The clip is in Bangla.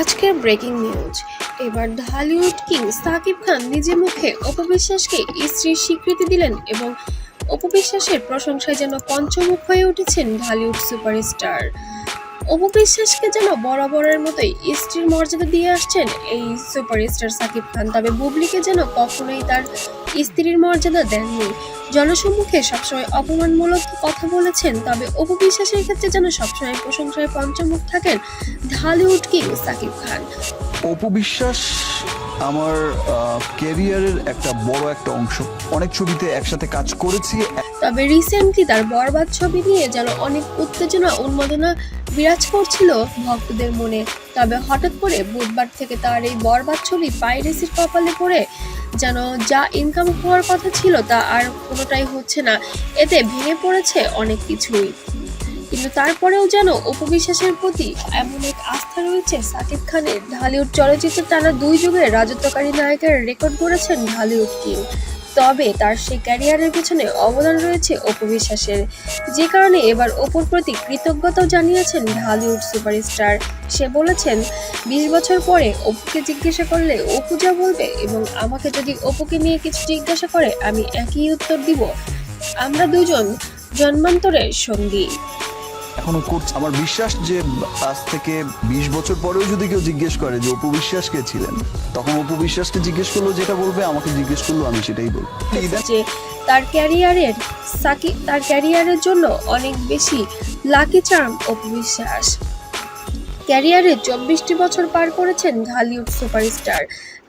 আজকের ব্রেকিং নিউজ এবার ঢালিউড কিং সাকিব খান নিজে মুখে অপবিশ্বাসকে স্ত্রীর স্বীকৃতি দিলেন এবং অপবিশ্বাসের প্রশংসায় যেন পঞ্চমুখ হয়ে উঠেছেন ঢালিউড সুপারস্টার অপবিশ্বাসকে যেন বরাবরের মতোই স্ত্রীর মর্যাদা দিয়ে আসছেন এই সুপারস্টার সাকিব খান। তবে বুবলিকে যেন কখনোই তার স্ত্রীর মর্যাদা দেননি। জনসম্মুখে সবসময় অপমানমূলক কথা বলেছেন তবে অপবিশ্বাসের ক্ষেত্রে যেন সবসময় প্রশংসায় পঞ্চমুখ থাকেন ঢালিউড কিং সাকিব খান। অপু বিশ্বাস আমার ক্যারিয়ারের একটা বড় একটা অংশ। অনেক ছবিতে একসাথে কাজ করেছি। তবে রিসেন্টলি তার বরবাদ ছবি নিয়ে যেন অনেক উত্তেজনা উন্মাদনা বিরাজ করছিল ভক্তদের মনে। তবে হঠাৎ করে বুধবার থেকে তার এই বরবাদ ছবি পাইরেসির কপালে পড়ে যেন যা ইনকাম হওয়ার কথা ছিল তা আর কোনোটাই হচ্ছে না। এতে ভেঙে পড়েছে অনেক কিছুই। কিন্তু তারপরেও যেন উপবিশ্বাসের প্রতি এমন এক আস্থা রয়েছে, সাকিব খানের। ঢালিউড চলচ্চিত্রে টানা দুই যুগে রাজত্বকারী নায়কের রেকর্ড করেছেন ঢালিউড কিং তবে তার সেই ক্যারিয়ারের পিছনে অবদান রয়েছে অপবিশ্বাসের যে কারণে এবার অপুর প্রতি কৃতজ্ঞতাও জানিয়েছেন ঢালিউড সুপারস্টার। সে বলেছেন, বিশ বছর পরে অপুকে জিজ্ঞাসা করলে অপু যা বলবে এবং আমাকে যদি অপুকে নিয়ে কিছু জিজ্ঞাসা করে, আমি একই উত্তর দিব। আমরা দুজন জন্মান্তরের সঙ্গী। এখনও করছে। আমার বিশ্বাস যে আজ থেকে বিশ বছর পরেও যদি কেউ জিজ্ঞেস করে যে অপু বিশ্বাস কে ছিলেন, তখন অপু বিশ্বাসকে জিজ্ঞেস করল, যেটা বলবে, আমাকে জিজ্ঞেস করল, আমি সেটাই বলব। তার ক্যারিয়ারের সাকি, তার ক্যারিয়ারের জন্য অনেক বেশি লাকি চার্ম অপবিশ্বাস ক্যারিয়ারে চব্বিশটি বছর পার করেছেন ঢালিউড সুপারস্টার।